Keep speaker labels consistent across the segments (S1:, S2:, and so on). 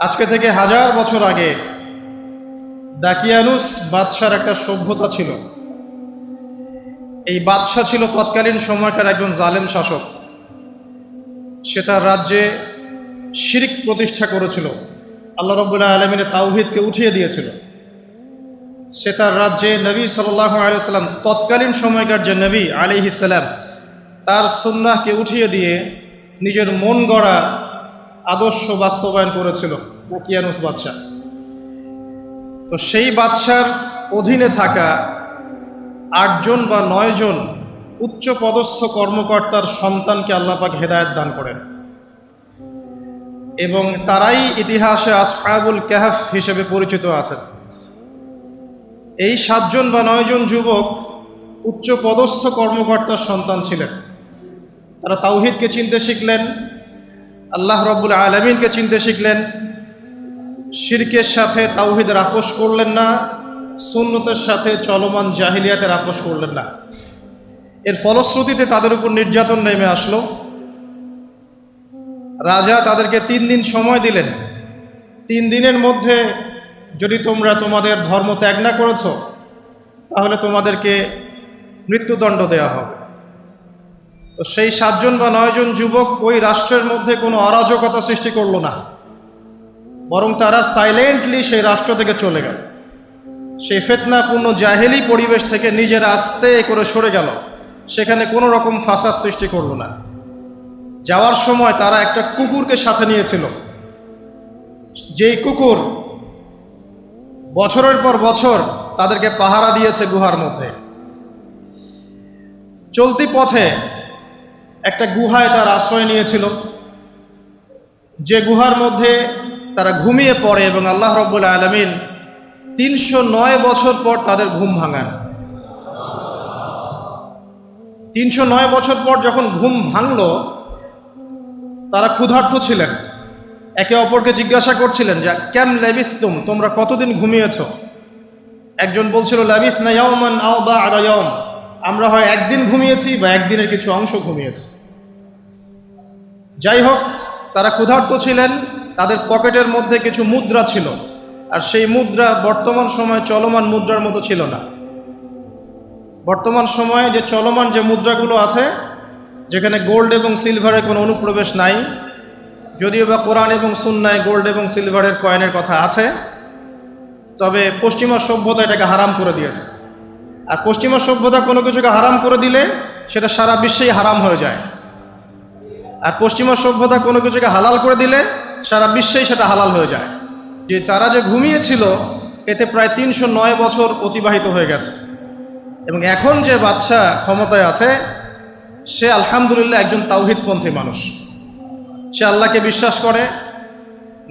S1: আজকে থেকে হাজার বছর আগে দাকিয়ানুস বাদশার একটা সভ্যতা ছিল। এই বাদশাহ ছিল তৎকালীন সময়কার একজন জালেম শাসক। সে তার রাজ্যে শিরিক প্রতিষ্ঠা করেছিল। আল্লাহ রব্বুল্লাহ আলমিনের তাওহিদকে উঠিয়ে দিয়েছিল। সে তার রাজ্যে নবী সাল্লাহ আলিয়াল্লাম তৎকালীন সময়কার যে নবী আলি ইসাল্লাম তার সুন্নাহকে উঠিয়ে দিয়ে নিজের মন গড়া আদর্শ বাস্তবায়ন করেছিল দাকিয়ানুস বাদশাহ। তো সেই বাদশার অধীনে থাকা আটজন বা নয়জন উচ্চ পদস্থ কর্মকর্তার সন্তানকে আল্লাপাক হেদায়ত দান করেন। এবং তারাই ইতিহাসে আসফাবুল ক্যাহাফ হিসেবে পরিচিত আছেন। এই সাতজন বা নয়জন যুবক উচ্চ পদস্থ কর্মকর্তার সন্তান ছিলেন। তারা তাওহিদকে চিনতে শিখলেন আল্লাহ রব্বুল আলমিনকে চিনতে শিখলেন, শিরকের সাথে তাওহিদের আপোষ করলেন না, সুন্নতের সাথে চলমান জাহিলিয়াতের আপোষ করলেন না। এর ফলশ্রুতিতে তাদের উপর নির্যাতন নেমে আসলো। রাজা তাদেরকে তিন দিন সময় দিলেন। তিন দিনের মধ্যে যদি তোমরা তোমাদের ধর্ম ত্যাগ না করেছ, তাহলে তোমাদেরকে মৃত্যুদণ্ড দেওয়া হবে। তো সেই সাতজন বা নয়জন যুবক ওই রাষ্ট্রের মধ্যে কোনো অরাজকতা সৃষ্টি করল না। বরং তারা সাইলেন্টলি সেই রাষ্ট্র থেকে চলে গেল। সেই ফেতনাপূর্ণ জাহেলি পরিবেশ থেকে নিজের আস্তে করে সরে গেল। সেখানে কোনো রকম ফাসাদ সৃষ্টি করল না। যাওয়ার সময় তারা একটা কুকুরকে সাথে নিয়েছিল। যেই কুকুর বছরের পর বছর তাদেরকে পাহারা দিয়েছে গুহার মধ্যে। চলতি পথে একটা গুহায় তার আশ্রয় নিয়েছিল। যে গুহার মধ্যে তারা ঘুমিয়ে পড়ে এবং আল্লাহ রব্বুল আলমিন তিনশো নয় বছর পর তাদের ঘুম ভাঙান। তিনশো নয় বছর পর যখন ঘুম ভাঙল, তারা ক্ষুধার্ত ছিলেন। একে অপরকে জিজ্ঞাসা করছিলেন যে, কেম লেবিসতুম? তোমরা কতদিন ঘুমিয়েছ? একজন বলছিল লেবিস না ইয়মান আও বা আদায়ম আমরা হয় একদিন ঘুমিয়েছি বা একদিনের কিছু অংশ ঘুমিয়েছি। যাই হোক, তারা ক্ষুধার্ত ছিলেন, তাদের পকেটের মধ্যে কিছু মুদ্রা ছিল, আর সেই মুদ্রা বর্তমান সময়ে চলমান মুদ্রার মতো ছিল না। বর্তমান সময়ে যে চলমান যে মুদ্রাগুলো আছে, যেখানে গোল্ড এবং সিলভারের কোনো অনুপ্রবেশ নাই, যদিও বা কোরআন এবং সুন্নায় গোল্ড এবং সিলভারের কয়েনের কথা আছে, তবে পশ্চিমা সভ্যতা এটাকে হারাম করে দিয়েছে। আর পশ্চিমা সভ্যতা কোনো কিছুকে হারাম করে দিলে সেটা সারা বিশ্বেই হারাম হয়ে যায়। আর পশ্চিমা সভ্যতা কোনো কিছুকে হালাল করে দিলে সারা বিশ্বেই সেটা হালাল হয়ে যায়। যে তারা যে ঘুমিয়েছিল, এতে প্রায় তিনশো নয় বছর অতিবাহিত হয়ে গেছে। এবং এখন যে বাদশাহ ক্ষমতায় আছে, সে আলহামদুলিল্লাহ একজন তাওহিদপন্থী মানুষ। সে আল্লাহকে বিশ্বাস করে,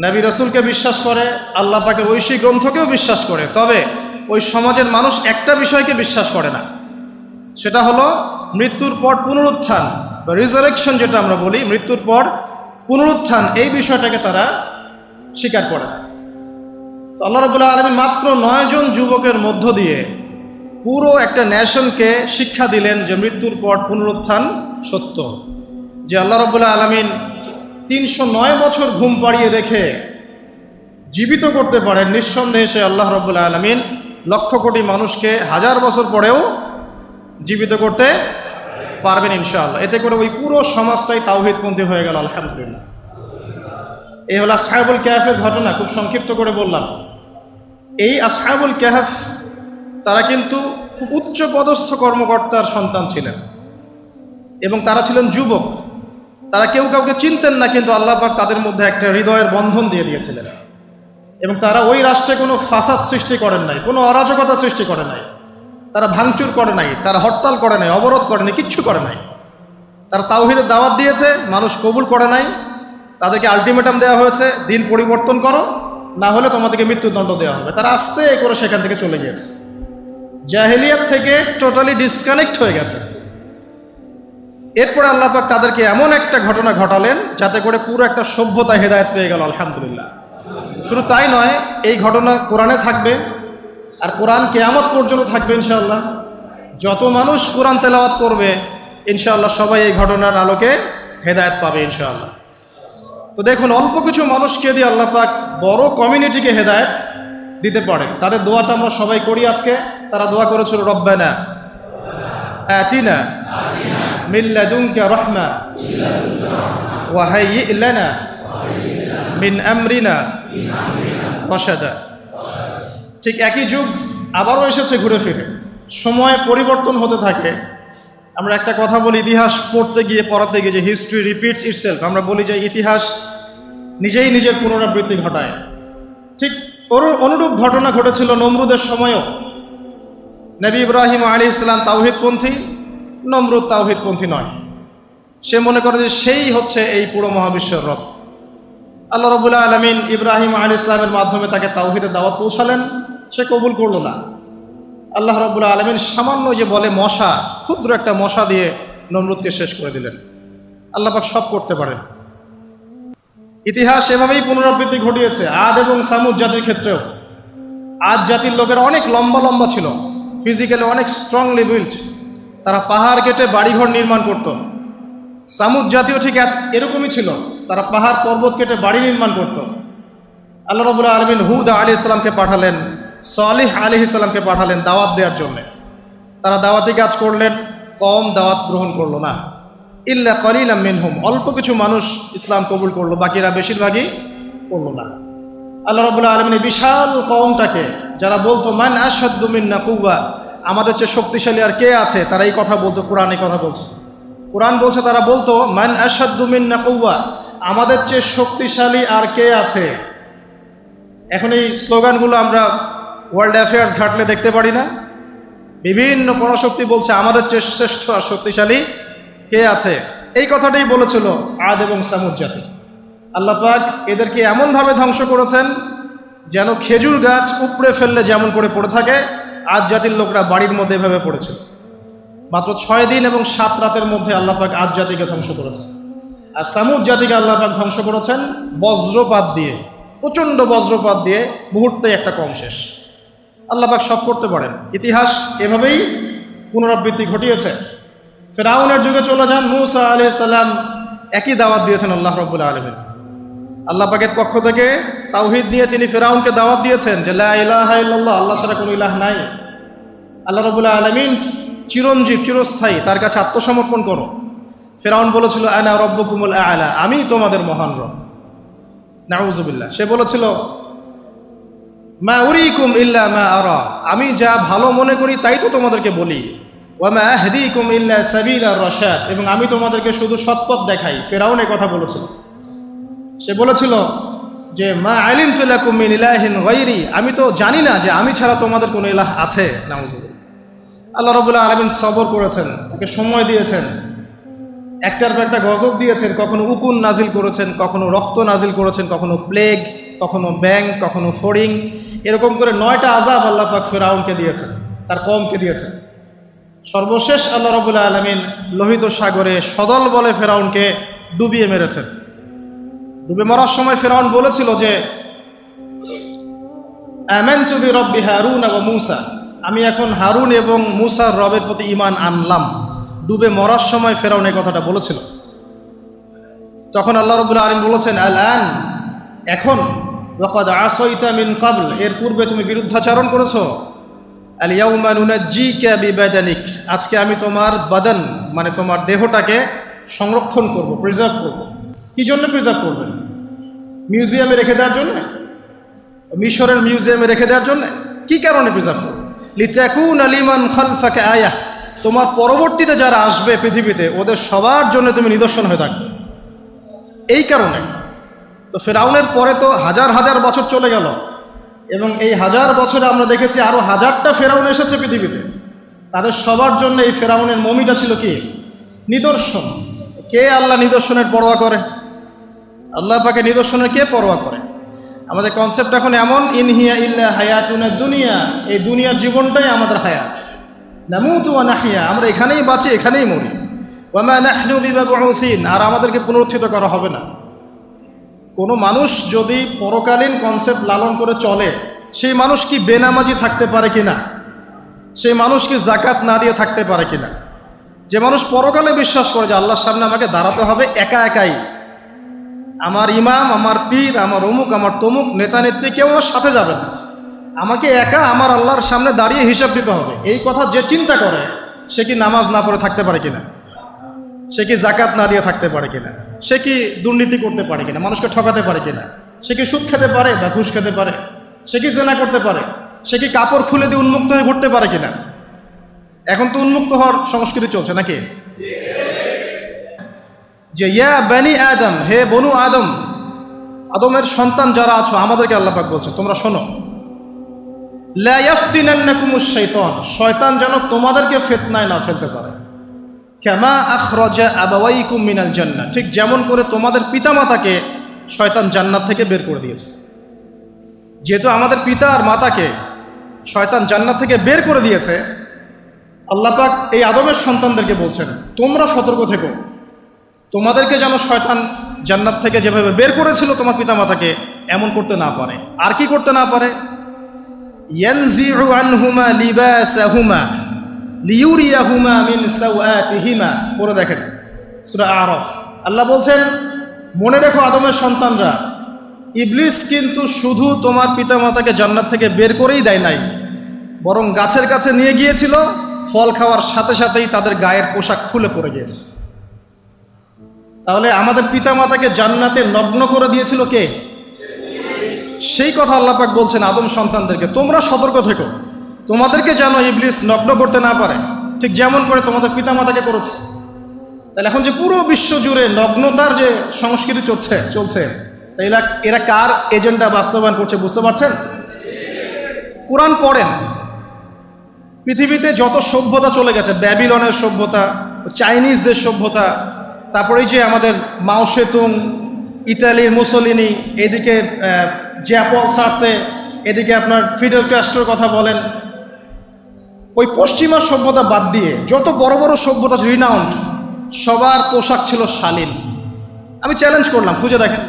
S1: নবী রসুলকে বিশ্বাস করে, আল্লাহ পাকে ঐশী গ্রন্থকেও বিশ্বাস করে। তবে ওই সমাজের মানুষ একটা বিষয়কে বিশ্বাস করে না। সেটা হলো মৃত্যুর পর পুনরুত্থান বা রিজারেকশন যেটা আমরা বলি, মৃত্যুর পর পুনরুত্থান, এই বিষয়টাকে তারা স্বীকার করে না। তো আল্লাহ রবুল্লাহ আলমী মাত্র নয়জন যুবকের মধ্য দিয়ে পুরো একটা ন্যাশনকে শিক্ষা দিলেন যে মৃত্যুর পর পুনরুত্থান সত্য। যে আল্লাহ রবুল্লাহ আলমিন তিনশো নয় বছর ঘুম পাড়িয়ে রেখে জীবিত করতে পারেন, নিঃসন্দেহে সে আল্লাহ রবুল্লাহ আলমিন লক্ষ কোটি মানুষকে হাজার বছর পরেও জীবিত করতে পারবেন ইনশাআল্লাহ। এতে করে ওই পুরো সমাজটাই তাওহিদপন্থী হয়ে গেল, আলহামদুলিল্লাহ। এই হলো আসহাবুল ক্যাফের ঘটনা, খুব সংক্ষিপ্ত করে বললাম। এই আসহাবুল ক্যাহাফ তারা কিন্তু খুব উচ্চ পদস্থ কর্মকর্তার সন্তান ছিলেন। এবং তারা ছিলেন যুবক। তারা কেউ কাউকে চিনতেন না, কিন্তু আল্লাহ পাক তাদের মধ্যে একটা হৃদয়ের বন্ধন দিয়ে দিয়েছিলেন। এবং তারা ওই রাষ্ট্রে কোনো ফাসাদ সৃষ্টি করেন নাই, কোনো অরাজকতা সৃষ্টি করে নাই। তারা ভাঙচুর করে নাই, তারা হরতাল করে নাই, অবরোধ করে নাই, কিচ্ছু করে নাই। তারা তাওহিদের দাওয়াত দিয়েছে, মানুষ কবুল করে নাই। তাদেরকে আলটিমেটাম দেওয়া হয়েছে, দিন পরিবর্তন করো, না হলে তোমাদেরকে মৃত্যুদণ্ড দেওয়া হবে। তারা আস্তে করে সেখান থেকে চলে গিয়েছে। জাহেলিয়াত থেকে টোটালি ডিসকানেক্ট হয়ে গেছে। এরপরে আল্লাপাক তাদেরকে এমন একটা ঘটনা ঘটালেন, যাতে করে পুরো একটা সভ্যতা হেদায়ত পেয়ে গেল, আলহামদুলিল্লাহ। শুধু তাই নয়, এই ঘটনা কোরআনে থাকবে আর কোরআন কেয়ামত পর্যন্ত থাকবে ইনশাআল্লাহ। যত মানুষ কোরআন তেলাওয়াত করবে, ইনশাআল্লাহ সবাই এই ঘটনার আলোকে হেদায়ত পাবে ইনশাআল্লাহ। তো দেখুন, অল্প কিছু মানুষকে দিয়ে আল্লাহ পাক বড় কমিউনিটিকে হেদায়েত দিতে পারেন। তাদের দোয়াটা আমরা সবাই করি আজকে। তারা দোয়া করেছিল, রব্বানা আতিনা মিল্লাদুনকা রাহমা ওয়া হাইয়্ লানা মিন আমরিনা রশাদা। ঠিক একই যুগ আবারও এসেছে ঘুরে ফিরে। সময় পরিবর্তন হতে থাকে। আমরা একটা কথা বলি, ইতিহাস পড়তে গিয়ে, পড়াতে গিয়ে যে হিস্ট্রি রিপিটস ইটসেলফ আমরা বলি যে ইতিহাস নিজেই নিজের পুনরাবৃত্তি ঘটায়। ঠিক অনুরূপ ঘটনা ঘটেছিল নমরুদের সময়ও। নবী ইব্রাহিম আলী ইসলাম তাওহিদপন্থী, নমরুদ তাওহিদপন্থী নয়। সে মনে করে যে সেই হচ্ছে এই পুরো মহাবিশ্বের রব। আল্লাহ রবুল্লাহ আলমিন ইব্রাহিম আলী ইসলামের মাধ্যমে তাকে তাওহিদের দাওয়াত পৌঁছালেন। সে কবুল করল না। আল্লাহ রবুল্লাহ আলমিন সামান্য যে বলে মশা, ক্ষুদ্র একটা মশা দিয়ে নমরুদকে শেষ করে দিলেন। আল্লাহ পাক সব করতে পারেন। ইতিহাস এভাবেই পুনরাবৃত্তি ঘটিয়েছে। আদ এবং সামুদ জাতির ক্ষেত্রেও। আদ জাতির লোকেরা অনেক লম্বা লম্বা ছিল। ফিজিক্যালি অনেক স্ট্রংলি বিল্ট তারা পাহাড় কেটে বাড়িঘর নির্মাণ করত। সামুদ জাতীয় ঠিক এরকমই ছিল। তারা পাহাড় পর্বত কেটে বাড়ি নির্মাণ করত। আল্লাহ রবুল্লাহ আলমিন হুদ আলী ইসলামকে পাঠালেন, সালিহ আলী ইসলামকে পাঠালেন দাওয়াত দেওয়ার জন্যে। তারা দাওয়াতি কাজ করলেন, কম দাওয়াত গ্রহণ করল না। ইল্লা কলিল মিনহুম, অল্প কিছু মানুষ ইসলাম কবুল করল, বাকিরা বেশিরভাগই করল না। আল্লাহ রবুল্লাহ আলমিন বিশাল কমটাকে যারা বলতো, মান আসাদ্দুমিন্না কুবা আমাদের চেয়ে শক্তিশালী আর কে আছে? তারা এই কথা বলতো, কোরআন এই কথা বলছে। কোরআন বলছে, তারা বলতো, মান আসাদ্দুমিন্না কুবা আমাদের চেয়ে শক্তিশালী আর কে আছে? এখন এই স্লোগানগুলো আমরা ওয়ার্ল্ড অ্যাফেয়ার্স ঘাটলে দেখতে পারি না। বিভিন্ন পরাশক্তি বলছে আমাদের চেয়ে শ্রেষ্ঠ আর শক্তিশালী কে আছে? এই কথাটাই বলেছিল আদ এবং সামুদ জাতি। আল্লাহ পাক এদেরকে এমনভাবে ধ্বংস করেছেন যেন খেজুর গাছ উপড়ে ফেললে যেমন করে পড়ে থাকে আজ জাতির লোকরা বাড়ির মধ্যে এভাবে পড়েছিল। মাত্র ছয় দিন এবং সাত রাতের মধ্যে আল্লাহ পাক আজ জাতিকে ধ্বংস করেছেন। আর সামুদ জাতিকে আল্লাহ পাক ধ্বংস করেছেন বজ্রপাত দিয়ে, প্রচণ্ড বজ্রপাত দিয়ে মুহূর্তে একটা কম শেষ। আল্লাহ পাক সব করতে পারেন। ইতিহাস এভাবেই পুনরাবৃত্তি ঘটিয়েছে। ফেরাউনের যুগে চলে যান মুসা আলি সাল্লাম একই দাওয়াত দিয়েছেন আল্লাহ রব্বুল আলমিন। আল্লাহ পাকের পক্ষ থেকে তাওহিদ দিয়ে তিনি ফেরাউনকে দাওয়াত দিয়েছেন যে, লা ইলাহা ইল্লাল্লাহ, আল্লাহ ছাড়া কোনো ইলাহ নাই। আল্লাহ রবুল্লাহ আলমিন চিরঞ্জীব, চিরস্থায়ী, তার কাছে আত্মসমর্পণ করো। ফেরাউন বলেছিল, আনা রব্বকুমুল আলা, আমি তোমাদের মহান রব। নাউজুবিল্লাহ। সে বলেছিল, মা উরিকুম ইল্লা মা আরা, আমি যা ভালো মনে করি তাই তো তোমাদেরকে বলি। ওয়ামা আহদিকুম ইল্লা সাবিলা রশাদ, এবং আমি তোমাদেরকে শুধু সৎপথ দেখাই। ফেরাউন কথা বলেছিল। সে বলেছিল যে, মা আলিম তুলাকুম মিন ইলাহিন গায়রি, আমি তো জানি না যে আমি ছাড়া তোমাদের কোনো ইলাহ আছে। নাউজুবিল্লাহ। আল্লাহ রবুল্লাহ আলমিন সবর করেছেন, তাকে সময় দিয়েছেন। একটার পর একটা গজব দিয়েছেন, কখনো উকুন নাজিল করেছেন, কখনো রক্ত নাজিল করেছেন, কখনো প্লেগ, কখনো ব্যাং, কখনো ফড়িং। এরকম করে নয়টা আজাব আল্লাহ পাক ফেরাউনকে দিয়েছেন, তার কমকে দিয়েছেন। সর্বশেষ আল্লাহ রবুল্লাহ আলমিন লোহিত সাগরে সদল বলে ফেরাউনকে ডুবিয়ে মেরেছেন। ডুবে মরার সময় ফেরাউন বলেছিল যে, আমেনতু বি রব্বি হারুন এবং মুসা। আমি এখন হারুন এবং মুসার রবের প্রতি ইমান আনলাম। ডুবে মরার সময় ফেরাউন এই কথাটা বলেছিল। তখন আল্লাহ রবুল্লা আলম বলেছেন আল আন এখন, ওয়াকাদ আসইতা মিন কাবল এর পূর্বে তুমি বিরুদ্ধাচারণ করেছ। আল ইয়াউমা নুনাজ্জিকা বিবাদানিক, আজকে আমি তোমার বাদন মানে তোমার দেহটাকে সংরক্ষণ করব প্রিজার্ভ করব। কি জন্য প্রিজার্ভ করবেন মিউজিয়ামে রেখে দেওয়ার জন্য? মিশরের মিউজিয়ামে রেখে দেওয়ার জন্য? কি কারণে প্রিজার্ভ করবে? লিচাকুন আলিমান খালফাকে আয়া তোমার পরবর্তীতে যারা আসবে পৃথিবীতে, ওদের সবার জন্য তুমি নিদর্শন হয়ে থাকবে। এই কারণে তো ফেরাউনের পরে তো হাজার হাজার বছর চলে গেল এবং এই হাজার বছরে আমরা দেখেছি আরও হাজারটা ফেরাউন এসেছে পৃথিবীতে। তাদের সবার জন্য এই ফেরাউনের মমিটা ছিল কি? নিদর্শন। কে আল্লাহ নিদর্শনের পরোয়া করে? আল্লাহ পাকে নিদর্শনের কে পরোয়া করে? আমাদের কনসেপ্ট এখন এমন ইনহিয়া ইল্লা হায়াতুনা দুনিয়া। এই দুনিয়ার জীবনটাই আমাদের হায়াত। নামুতু ওয়া নাহিয়া, আমরা এখানেই বাঁচি, এখানেই মরি। ওয়ামা নাহনু বিমাবউসিন আর আমাদেরকে পুনরুত্থিত করা হবে না। কোনো মানুষ যদি পরকালীন কনসেপ্ট লালন করে চলে, সেই মানুষ কি বেনামাজি থাকতে পারে কি না সেই মানুষ কি জাকাত না দিয়ে থাকতে পারে কিনা? যে মানুষ পরকালে বিশ্বাস করে যে আল্লাহর সামনে আমাকে দাঁড়াতে হবে, একা একাই। আমার ইমাম, আমার পীর, আমার অমুক, আমার তমুক নেতা নেত্রী কেউ আমার সাথে যাবে না। আমাকে একা আমার আল্লাহর সামনে দাঁড়িয়ে হিসাব দিতে হবে। এই কথা যে চিন্তা করে, সে কি নামাজ না পড়ে থাকতে পারে কিনা? সে কি জাকাত না দিয়ে থাকতে পারে কিনা? সে কি দুর্নীতি করতে পারে কিনা? মানুষকে ঠকাতে পারে কিনা? সে কি সুদ খেতে পারে বা ঘুষ খেতে পারে? সে কি জেনা করতে পারে? সে কি কাপড় খুলে দিয়ে উন্মুক্ত হয়ে ঘুরতে পারে কিনা? এখন তো উন্মুক্ত হওয়ার সংস্কৃতি চলছে নাকি? যে ইয়া বানি আদম, হে বনু আদম, আদমের সন্তান যারা আছো, আমাদেরকে আল্লাপাক বলছে তোমরা শোনো। শাইতান শয়তান যেন তোমাদেরকে ফেতনায় না ফেলতে পারে। কামা আখরাজা আবাওয়াইকুম মিনাল জান্নাহ, ঠিক যেমন করে তোমাদের পিতামাতাকে শয়তান জান্নাত থেকে বের করে দিয়েছে। যেহেতু আমাদের পিতা আর মাতাকে শয়তান জান্নাত থেকে বের করে দিয়েছে, আল্লাহ পাক এই আদমের সন্তানদেরকে বলছেন, তোমরা সতর্ক থেকো। তোমাদেরকে যেন শয়তান জান্নাত থেকে যেভাবে বের করেছিল তোমার পিতামাতাকে, এমন করতে না পারে। আর কি করতে না পারে? ইয়ানজিউ আনহুমা লিবাসাহুমা লিউরিয়াহুমা মিন সাওয়াতিহিমা পড়ে দেখেন, সূরা আরফ। আল্লাহ বলছেন, মনে রেখো আদমের সন্তানরা, ইবলিস কিন্তু শুধু তোমার পিতামাতাকে জান্নাত থেকে বের করেই দেয় নাই, বরং গাছের কাছে নিয়ে গিয়েছিল, ফল খাওয়ার সাথে সাথেই তাদের গায়ের পোশাক খুলে পড়ে গিয়েছে। তাহলে আমাদের পিতামাতাকে জান্নাতে নগ্ন করে দিয়েছিল কে? সেই কথা আল্লাপাক বলছেন আদম সন্তানদেরকে, তোমরা সতর্ক থেকো। তোমাদেরকে যেন ইবলিস নগ্ন করতে না পারে। ঠিক যেমন করে তোমাদের পিতামাতাকে করেছে। তাহলে এখন যে পুরো বিশ্ব জুড়ে নগ্নতার যে সংস্কৃতি চলছে চলছে এরা এরা কার এজেন্ডা বাস্তবায়ন করছে বুঝতে পারছেন? কোরআন পড়েন। পৃথিবীতে যত সভ্যতা চলে গেছে, ব্যাবিলনের সভ্যতা, চাইনিজদের সভ্যতা, তারপরে যে আমাদের মাও সেতুং ইতালির মুসলিনি, এদিকে জ্যাপল সার্তে, এদিকে আপনার ফিডেল ক্যাস্ট্রোর কথা বলেন। ওই পশ্চিমা সভ্যতা বাদ দিয়ে যত বড় বড় সভ্যতা রিনাউন্ড সবার পোশাক ছিল শালীন। আমি চ্যালেঞ্জ করলাম, খুঁজে দেখেন।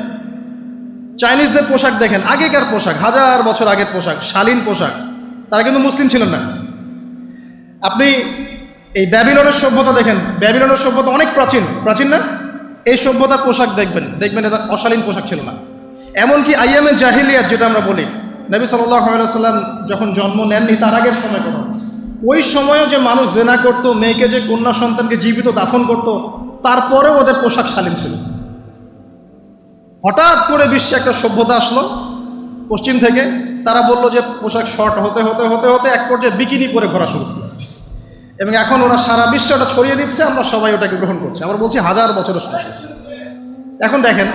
S1: চাইনিজদের পোশাক দেখেন, আগেকার পোশাক, হাজার বছর আগের পোশাক, শালীন পোশাক। তারা কিন্তু মুসলিম ছিলেন না। আপনি এই ব্যাবিলনের সভ্যতা দেখেন, ব্যাবিলনের সভ্যতা অনেক প্রাচীন। প্রাচীন না? এই সভ্যতার পোশাক দেখবেন। দেখবেন এটা অশালীন পোশাক ছিল না। এমনকি আইএমএ জাহিলিয়াত যেটা আমরা বলি, নবী সাল্লাম যখন জন্ম নেননি, তার আগের সময় কথা ওই সময়ও যে মানুষ জেনা করত, মেয়েকে যে কন্যা সন্তানকে জীবিত দাফন করত, তারপরেও ওদের পোশাক শালীন ছিল। হঠাৎ করে বিশ্বে একটা সভ্যতা আসলো পশ্চিম থেকে। তারা বলল যে, পোশাক শর্ট হতে হতে হতে হতে এক পর্যায়ে বিকিনি পরে ঘোরা শুরু। এবং এখন ওরা সারা বিশ্বে ওটা ছড়িয়ে দিচ্ছে, আমরা সবাই ওটাকে গ্রহণ করছি। আমরা বলছি হাজার বছরের সমস্যা এখন দেখেন,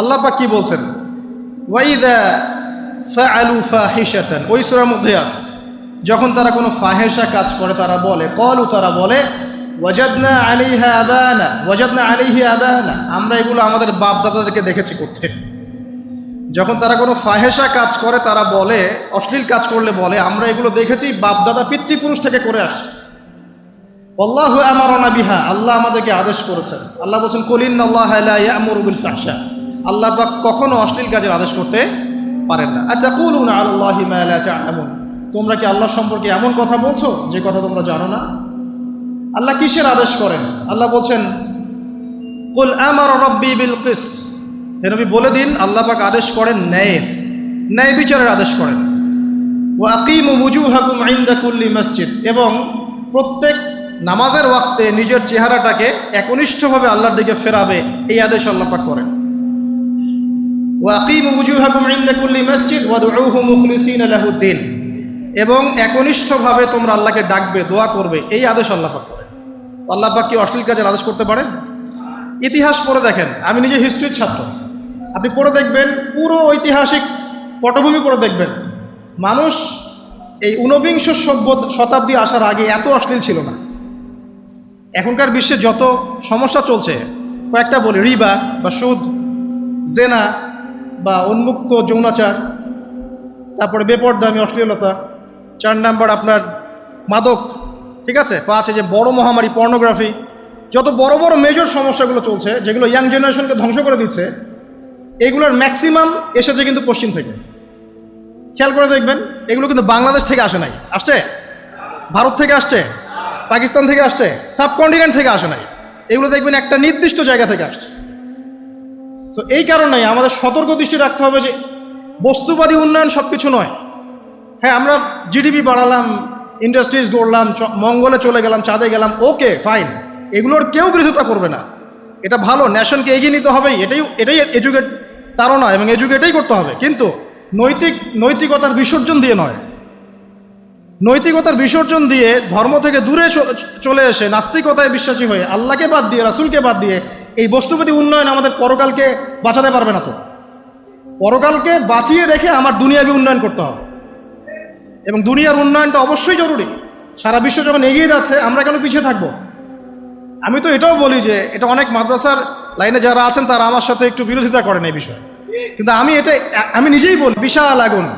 S1: আল্লাহ পাক কি বলছেন? ওই সূরার মধ্যে আছে, যখন তারা কোনো ফাহেসা কাজ করে, তারা বলে কলু তারা বলে, ওয়াজাদনা আলাইহা আবানা, ওয়াজাদনা আলাইহি আবানা। আমরা এগুলো আমাদের বাপ দাদাদেরকে দেখেছি করতে। যখন তারা কোনো ফাহেসা কাজ করে, তারা বলে, অশ্লীল কাজ করলে বলে, আমরা এগুলো দেখেছি বাপ দাদা পিতৃপুরুষ থেকে করে আসছে। আল্লাহ আমারনা বিহা, আল্লাহ আমাদেরকে আদেশ করেছেন। আল্লাহ বলছেন কলিন আল্লাহ ইয়ামুরুবিল ফাহশা। আল্লাহ পাক কখনো অশ্লীল কাজের আদেশ করতে পারেন না। আচ্ছা কুলুন আল্লাহ এমন তোমরা কি আল্লাহ সম্পর্কে এমন কথা বলছো যে কথা তোমরা জানো না? আল্লাহ কিসের আদেশ করেন? আল্লাহ বলছেন, কুল আমার রব্বি বিল কিস হে নবী, বলে দিন, আল্লাহ পাক আদেশ করেন ন্যায়ের। ন্যায় বিচারের আদেশ করেন। ও আকিম মুজুহাকুম আইন্দা কুল্লি মসজিদ। এবং প্রত্যেক নামাজের ওয়াক্তে নিজের চেহারাটাকে একনিষ্ঠভাবে আল্লাহর দিকে ফেরাবে, এই আদেশ আল্লাহ পাক করেন। ওয়াকিম উজুহাকুম ইনদা কুল্লি মসজিদ ওয়াদউহু মুখলিসিনা লাহুদ্দিন এবং একনিষ্ঠভাবে তোমরা আল্লাহকে ডাকবে, দোয়া করবে, এই আদেশ আল্লাহ পাক করেন। আল্লাহ পাক কি অশ্লীল কাজের আদেশ করতে পারেন? ইতিহাস পড়ে দেখেন, আমি নিজে হিস্ট্রির ছাত্র। আপনি পড়ে দেখবেন, পুরো ঐতিহাসিক পটভূমি পড়ে দেখবেন। মানুষ এই ঊনবিংশ সভ্য শতাব্দী আসার আগে এত অশ্লীল ছিল না। এখনকার বিশ্বে যত সমস্যা চলছে, কয়েকটা বলি, রিবা বা সুদ, জেনা বা উন্মুক্ত যৌনাচার, তারপরে বেপরদামি, অশ্লীলতা, চার নাম্বার আপনার মাদক, ঠিক আছে? পাঁচ যে বড় মহামারী পর্নোগ্রাফি যত বড় বড় মেজর সমস্যাগুলো চলছে, যেগুলো ইয়াং জেনারেশনকে ধ্বংস করে দিচ্ছে, এগুলোর ম্যাক্সিমাম এসেছে কিন্তু পশ্চিম থেকে। খেয়াল করে দেখবেন, এগুলো কিন্তু বাংলাদেশ থেকে আসে নাই। আসছে? ভারত থেকে আসছে? পাকিস্তান থেকে আসছে, সাবকন্টিনেন্ট থেকে আসে নাই। এগুলো দেখবেন একটা নির্দিষ্ট জায়গা থেকে আসছে। তো এই কারণেই আমাদের সতর্ক দৃষ্টি রাখতে হবে যে বস্তুবাদী উন্নয়ন সব কিছু নয়। হ্যাঁ আমরা জিডিপি বাড়ালাম, ইন্ডাস্ট্রিজ গড়লাম মঙ্গলে চলে গেলাম, চাঁদে গেলাম, ওকে, ফাইন। এগুলোর কেউ বিরোধিতা করবে না। এটা ভালো, ন্যাশনকে এগিয়ে নিতে হবেই। এটাই এটাই এজুকেট তারা এবং এজুকেটেই করতে হবে। কিন্তু নৈতিক, নৈতিকতার বিসর্জন দিয়ে নয়। নৈতিকতার বিসর্জন দিয়ে ধর্ম থেকে দূরে চলে এসে নাস্তিকতায় বিশ্বাসী হয়ে আল্লাহকে বাদ দিয়ে, রাসুলকে বাদ দিয়ে এই বস্তুবাদী উন্নয়ন আমাদের পরকালকে বাঁচাতে পারবে না তো। পরকালকে বাঁচিয়ে রেখে আমার দুনিয়াবি উন্নয়ন করতে হবে। এবং দুনিয়ার উন্নয়নটা অবশ্যই জরুরি। সারা বিশ্ব যখন এগিয়ে যাচ্ছে, আমরা কেন পিছিয়ে থাকব? আমি তো এটাও বলি যে, এটা অনেক মাদ্রাসার লাইনে যারা আছেন, তারা আমার সাথে একটু বিরোধিতা করেন এই বিষয়ে। কিন্তু আমি এটা, আমি নিজেই বলি, বিশাল আগুন।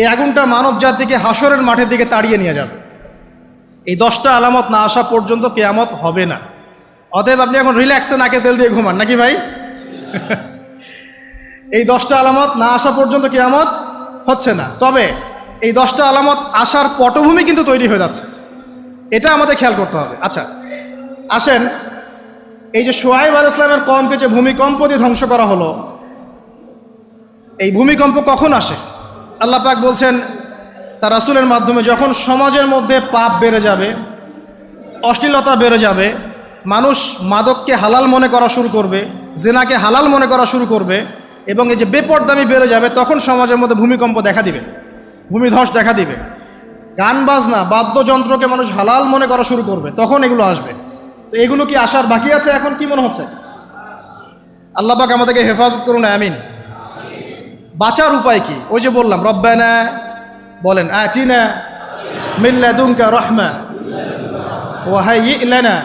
S1: এই আগুনটা মানব জাতিকে হাসরের মাঠের দিকে তাড়িয়ে নিয়ে যাবে। এই দশটা আলামত না আসা পর্যন্ত কেয়ামত হবে না। অতএব আপনি এখন রিল্যাক্সে নাকে তেল দিয়ে ঘুমান, নাকি ভাই? এই দশটা আলামত না আসা পর্যন্ত কেয়ামত হচ্ছে না। তবে এই দশটা আলামত আসার পটভূমি কিন্তু তৈরি হয়ে যাচ্ছে। এটা আমাদের খেয়াল করতে হবে। আচ্ছা আসেন, এই যে সোয়াইব আল ইসলামের কমকে যে ভূমিকম্প দিয়ে ধ্বংস করা হলো, এই ভূমিকম্প কখন আসে? আল্লাহ পাক বলছেন, তার রাসুলের মাধ্যমে যখন সমাজের মধ্যে পাপ বেড়ে যাবে, অশ্লীলতা বেড়ে যাবে, মানুষ মাদককে হালাল মনে করা শুরু করবে, জেনাকে হালাল মনে করা শুরু করবে, এবং এই যে বেপরদামি বেড়ে যাবে, তখন সমাজের মধ্যে ভূমিকম্প দেখা দিবে, ভূমিধস দেখা দিবে। গান বাজনা, বাদ্যযন্ত্রকে মানুষ হালাল মনে করা শুরু করবে, তখন এগুলো আসবে। তো এগুলো কি আসার বাকি আছে? এখন কি মনে হচ্ছে? আল্লাহ পাক আমাদেরকে হেফাজত করুন, আমিন। বাঁচার উপায় কি? ওই যে বললাম, রব্বানা বলেন আচিনা মিল্লাদুনকা রহমা ওয়াহাই লানা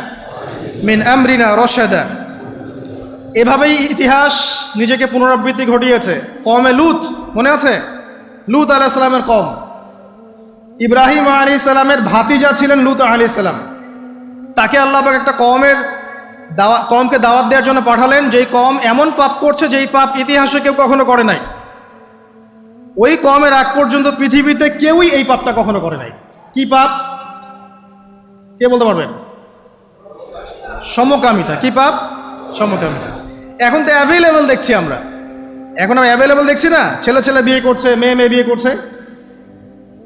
S1: মিন আমরিনা রশাদা। এভাবেই ইতিহাস নিজেকে পুনরাবৃত্তি ঘটিয়েছে। কমে লুত, মনে আছে? লুত আলাহ সালামের কম ইব্রাহিম আলী সালামের ভাতিজা ছিলেন লুত আলী সালাম। তাকে আল্লাহ একটা কমের দাওয়া কমকে দাওয়াত দেওয়ার জন্য পাঠালেন। যেই কম এমন পাপ করছে যেই পাপ ইতিহাসে কেউ কখনো করে নাই। ওই কমের আগ পর্যন্ত পৃথিবীতে কেউই এই পাপটা কখনো করে নাই। কি পাপ? কে বলতে পারবেন? সমকামিতা। কি পাপ? সমকামিতা। এখন তো অ্যাভেলেবল দেখছি আমরা। এখন আমরা অ্যাভেলেবল দেখছি না? ছেলে ছেলে বিয়ে করছে, মেয়ে মেয়ে বিয়ে করছে।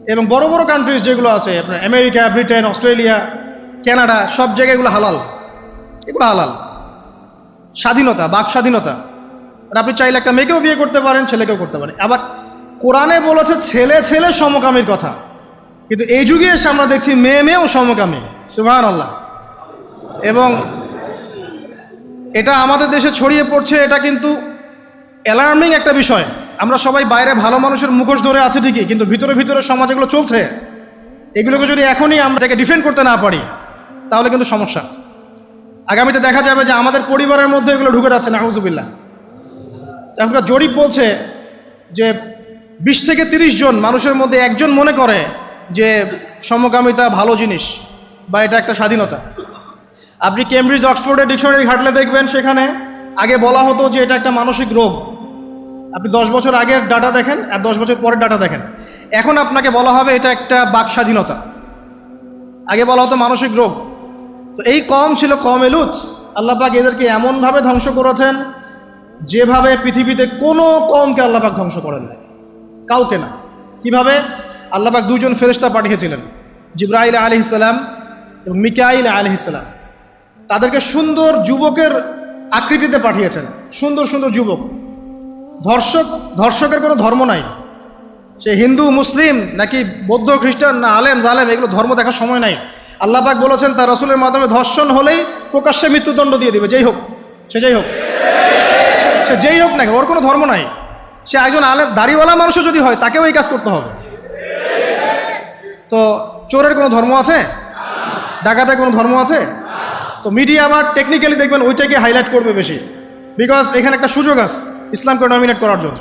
S1: এবং বড় বড় কান্ট্রিজ যেগুলো আছে, আপনার আমেরিকা, ব্রিটেন, অস্ট্রেলিয়া, কানাডা, সব জায়গায় এগুলো হালাল। এগুলো হালাল। স্বাধীনতা, বাক স্বাধীনতা। আপনি চাইলে একটা মেয়েকেও বিয়ে করতে পারেন, ছেলেকেও করতে পারেন। আবার কোরআনে বলেছে ছেলে ছেলে সমকামীর কথা। কিন্তু এই যুগে এসে আমরা দেখছি মেয়ে মেয়েও সমকামী। সুহান আল্লাহ এবং এটা আমাদের দেশে ছড়িয়ে পড়ছে, এটা কিন্তু অ্যালার্মিং একটা বিষয়। আমরা সবাই বাইরে ভালো মানুষের মুখোশ ধরে আছে ঠিকই, কিন্তু ভিতরে ভিতরে সমাজ এগুলো চলছে। এগুলোকে যদি এখনই আমরা এটাকে ডিফেন্ড করতে না পারি, তাহলে কিন্তু সমস্যা। আগামীতে দেখা যাবে যে আমাদের পরিবারের মধ্যে এগুলো ঢুকে যাচ্ছে নাহুজুবিল্লাহ এখনকার জরিপ বলছে যে বিশ থেকে তিরিশ জন মানুষের মধ্যে একজন মনে করে যে সমকামিতা ভালো জিনিস বা এটা একটা স্বাধীনতা। আপনি কেমব্রিজ, অক্সফোর্ডের ডিকশনারি ঘাটলে দেখবেন সেখানে আগে বলা হতো যে এটা একটা মানসিক রোগ। আপনি দশ বছর আগের ডাটা দেখেন আর দশ বছর পরের ডাটা দেখেন। এখন আপনাকে বলা হবে এটা একটা বাক স্বাধীনতা। আগে বলা হতো মানসিক রোগ। তো এই কম ছিল কম এলুত। আল্লাপাক এদেরকে এমনভাবে ধ্বংস করেছেন যেভাবে পৃথিবীতে কোনো কমকে আল্লাপাক ধ্বংস করেন নাই। কাউকে না। কীভাবে? আল্লাপাক দুজন ফেরেস্তা পাঠিয়েছিলেন, জিব্রাইল আলি ইসলাম এবং মিকাইল আলি ইসলাম তাদেরকে সুন্দর যুবকের আকৃতিতে পাঠিয়েছেন। সুন্দর সুন্দর যুবক। ধর্ষক, ধর্ষকের কোনো ধর্ম নাই। সে হিন্দু, মুসলিম, নাকি বৌদ্ধ, খ্রিস্টান, না আলেম, জালেম, এগুলো ধর্ম দেখার সময় নাই। আল্লাহ পাক বলেছেন, তার রসুলের মাধ্যমে ধর্ষণ হলেই প্রকাশ্যে মৃত্যুদণ্ড দিয়ে দিবে। যেই হোক, সে যেই হোক। সে যেই হোক না ওর কোনো ধর্ম নাই। সে একজন আলেম, দাড়িওয়ালা মানুষও যদি হয়, তাকেও এই কাজ করতে হবে। তো চোরের কোনো ধর্ম আছে? ডাকাতের কোনো ধর্ম আছে? তো মিডিয়া আবার টেকনিক্যালি দেখবেন ওইটাকে হাইলাইট করবে বেশি। বিকজ এখানে একটা সুযোগ আছে, ইসলামকে নমিনেট করার জন্য।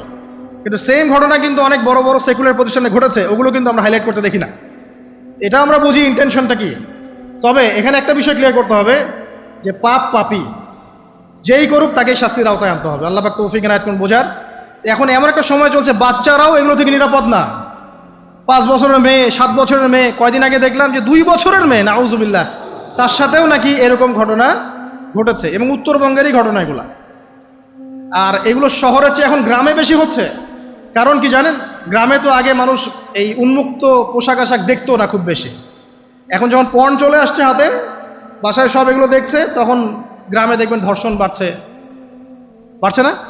S1: কিন্তু সেম ঘটনা কিন্তু অনেক বড় বড় সেকুলার প্রতিষ্ঠানে ঘটেছে, ওগুলো কিন্তু আমরা হাইলাইট করতে দেখি না। এটা আমরা বুঝি ইন্টেনশনটা কি? তবে এখানে একটা বিষয় ক্লিয়ার করতে হবে, যে পাপ পাপি, যেই করুক তাকেই শাস্তির আওতায় আনতে হবে। আল্লাহ পাক তৌফিক নায়ত কোন বোঝার। এখন এমন একটা সময় চলছে, বাচ্চারাও এগুলো থেকে নিরাপদ না। পাঁচ বছরের মেয়ে, সাত বছরের মেয়ে, কয়দিন আগে দেখলাম যে দুই বছরের মেয়ে না নাউজুবিল্লাহ। তার সাথেও নাকি এরকম ঘটনা ঘটেছে এবং উত্তরবঙ্গেরই ঘটনা এগুলা। আর এগুলো শহরের চেয়ে এখন গ্রামে বেশি হচ্ছে। কারণ কি জানেন? গ্রামে তো আগে মানুষ এই উন্মুক্ত পোশাক আশাক দেখতো না খুব বেশি। এখন যখন পণ চলে আসছে হাতে, বাসায় সব এগুলো দেখছে, তখন গ্রামে দেখবেন ধর্ষণ বাড়ছে। বাড়ছে না?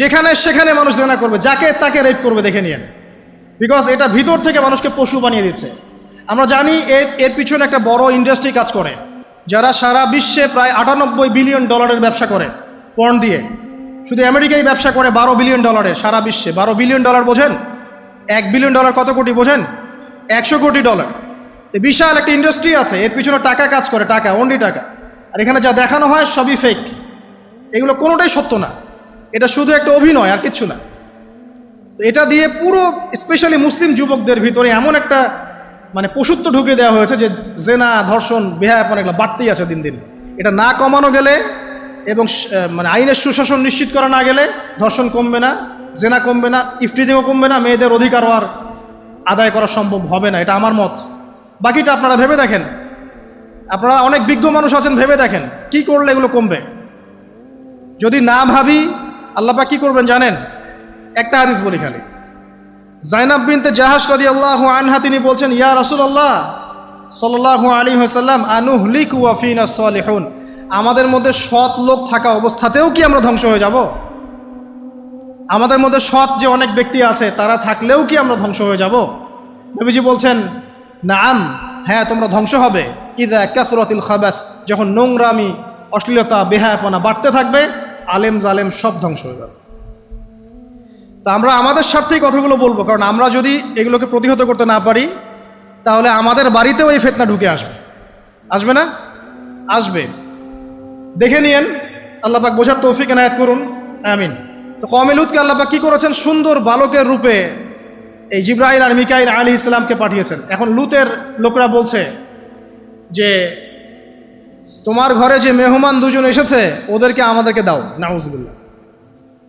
S1: যেখানে সেখানে মানুষ জেনা করবে, যাকে তাকে রেপ করবে দেখে নিয়ে বিকজ এটা ভিতর থেকে মানুষকে পশু বানিয়ে দিচ্ছে। আমরা জানি এর এর পিছনে একটা বড় ইন্ডাস্ট্রি কাজ করে, যারা সারা বিশ্বে প্রায় আটানব্বই বিলিয়ন ডলারের ব্যবসা করে, পণ দিয়ে। শুধু আমেরিকাই ব্যবসা করে বারো বিলিয়ন ডলারের সারা বিশ্বে। বারো বিলিয়ন ডলার বোঝেন? এক বিলিয়ন ডলার কত কোটি বোঝেন? একশো কোটি ডলার বিশাল একটা ইন্ডাস্ট্রি আছে, এর পিছনে টাকা কাজ করে, টাকা অনলি টাকা। আর এখানে যা দেখানো হয় সবই ফেক এগুলো কোনোটাই সত্য না। এটা শুধু একটা অভিনয়, আর কিচ্ছু না। তো এটা দিয়ে পুরো স্পেশালি মুসলিম যুবকদের ভিতরে এমন একটা মানে পশুত্ব ঢুকে দেওয়া হয়েছে যে জেনা, ধর্ষণ, বেহায়াপন এগুলো বাড়তেই আছে দিন দিন। এটা না কমানো গেলে এবং মানে আইনের সুশাসন নিশ্চিত করা না গেলে ধর্ষণ কমবে না, জেনা কমবে না, ইফটিজিংও কমবে না, মেয়েদের অধিকারও আর আদায় করা সম্ভব হবে না, এটা আমার মত। বাকিটা আপনারা ভেবে দেখেন। আপনারা অনেক বিজ্ঞ মানুষ আছেন, ভেবে দেখেন, কি করলে এগুলো কমবে? যদি না ভাবি আল্লাপা কি করবেন জানেন? একটা হাদিস বলি খালি। জাইনাব বিনতে জাহাজ রাদি আল্লাহ আনহা তিনি বলছেন, ইয়া রাসূলুল্লাহ, সাল্লাল্লাহু আলাইহি ওয়াসাল্লাম, আনুহলিকু ওয়া ফিনা সালিহুন। আমাদের মধ্যে সৎ লোক থাকা অবস্থাতেও কি আমরা ধ্বংস হয়ে যাব? আমাদের মধ্যে সৎ যে অনেক ব্যক্তি আছে, তারা থাকলেও কি আমরা ধ্বংস হয়ে যাব? নবীজি বলছেন, নাম হ্যাঁ তোমরা ধ্বংস হবে। ইদা কাসরাতিল খাবাস, যখন নোংরামি, অশ্লীলতা, বেহায়াপনা বাড়তে থাকবে আলেম জালেম সব ধ্বংস হয়ে যাবে। তা আমরা আমাদের স্বার্থেই কথাগুলো বলব, কারণ আমরা যদি এগুলোকে প্রতিহত করতে না পারি, তাহলে আমাদের বাড়িতেও এই ফেতনা ঢুকে আসবে। আসবে না? আসবে। দেখে নিয়েন আল্লাপাক বোঝার তৌফিক, এনায়ত করুন। আমিন। তো কমেলুদকে আল্লাপাক কি করেছেন? সুন্দর বালকের রূপে এই জিব্রাহিল আর মিকাইল আলী ইসলামকে পাঠিয়েছেন। এখন লুতের লোকরা বলছে যে তোমার ঘরে যে মেহমান দুজন এসেছে, ওদেরকে আমাদেরকে দাও। নাউজুবিল্লাহ।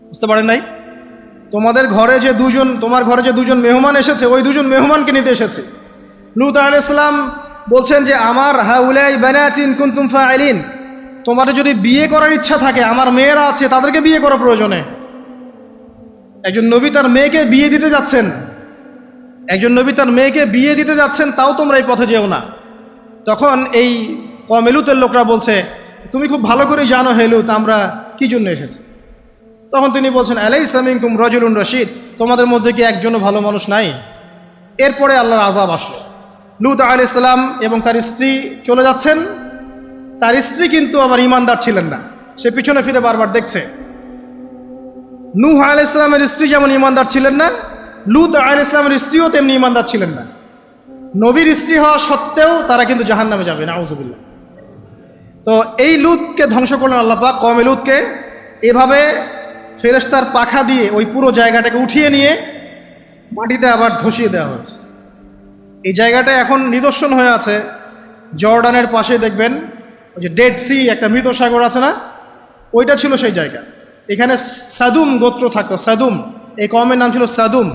S1: বুঝতে পারেন নাই? তোমাদের ঘরে যে দুজন, তোমার ঘরে যে দুজন মেহমান এসেছে, ওই দুজন মেহমানকে নিতে এসেছে। লুত আলাইসালাম বলছেন যে, আমার হাউলাই বেনাচিন কুন্তুম ফাইলিন তোমার যদি বিয়ে করার ইচ্ছা থাকে, আমার মেয়েরা আছে, তাদেরকে বিয়ে করা প্রয়োজনে। একজন নবী তার মেয়েকে বিয়ে দিতে যাচ্ছেন। একজন নবী তার মেয়েকে বিয়ে দিতে যাচ্ছেন, তাও তোমরা এই পথে যেও না। তখন এই কমেলুতের লোকরা বলছে, তুমি খুব ভালো করে জানো হেলুত আমরা কি জন্য এসেছি? তখন তিনি বলছেন আলাই সামিং তুম রজুলুন রশিদ, তোমাদের মধ্যে কি একজনও ভালো মানুষ নাই? এরপরে আল্লাহর আজাব আসলো। লুত আলি ইসলাম এবং তার স্ত্রী চলে যাচ্ছেন। তার স্ত্রী কিন্তু আবার ইমানদার ছিলেন না, সে পিছনে ফিরে বারবার দেখছে। নূহ আল ইসলামের স্ত্রী যেমন ইমানদার ছিলেন না, লুত আল ইসলামের স্ত্রীও তেমনি ইমানদার ছিলেন না। নবীর স্ত্রী হওয়া সত্ত্বেও তারা কিন্তু জাহান নামে যাবে, নাউজুবিল্লাহ। তো এই লুতকে ধ্বংস করলেন আল্লাহ পাক কমে লুতকে। এভাবে ফেরেস্তার পাখা দিয়ে ওই পুরো জায়গাটাকে উঠিয়ে নিয়ে মাটিতে আবার ধসিয়ে দেওয়া হয়েছে। এই জায়গাটা এখন নিদর্শন হয়ে আছে। জর্ডানের পাশে দেখবেন, ওই যে ডেড সি একটা মৃত সাগর আছে না? ওইটা ছিল সেই জায়গা। এখানে সাদুম গোত্র থাকতো, সাদুম। এই কমের নাম ছিল সাদুম।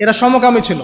S1: এরা সমকামী ছিল।